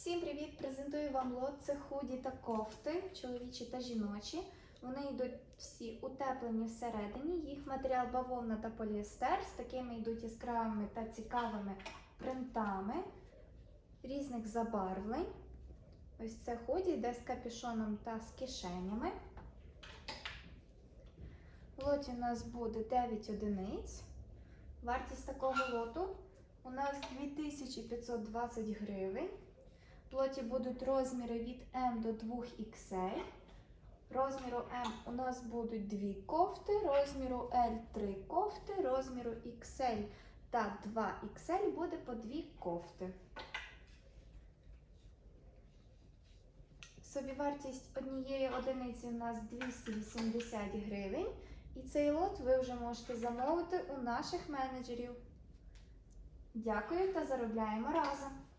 Всім привіт! Презентую вам лот. Це худі та кофти, чоловічі та жіночі. Вони йдуть всі утеплені всередині. Їх матеріал бавовна та поліестер з такими йдуть яскравими та цікавими принтами різних забарвлень. Ось це худі йде з капюшоном та з кишенями. В лоті у нас буде 9 одиниць. Вартість такого лоту у нас 2520 гривень. Лоті будуть розміри від М до 2 XL. Розміру М у нас будуть дві кофти, розміру L 3 кофти, розміру XL та 2 XL буде по дві кофти. Собівартість однієї одиниці у нас 280 гривень. І цей лот ви вже можете замовити у наших менеджерів. Дякую та заробляємо разом!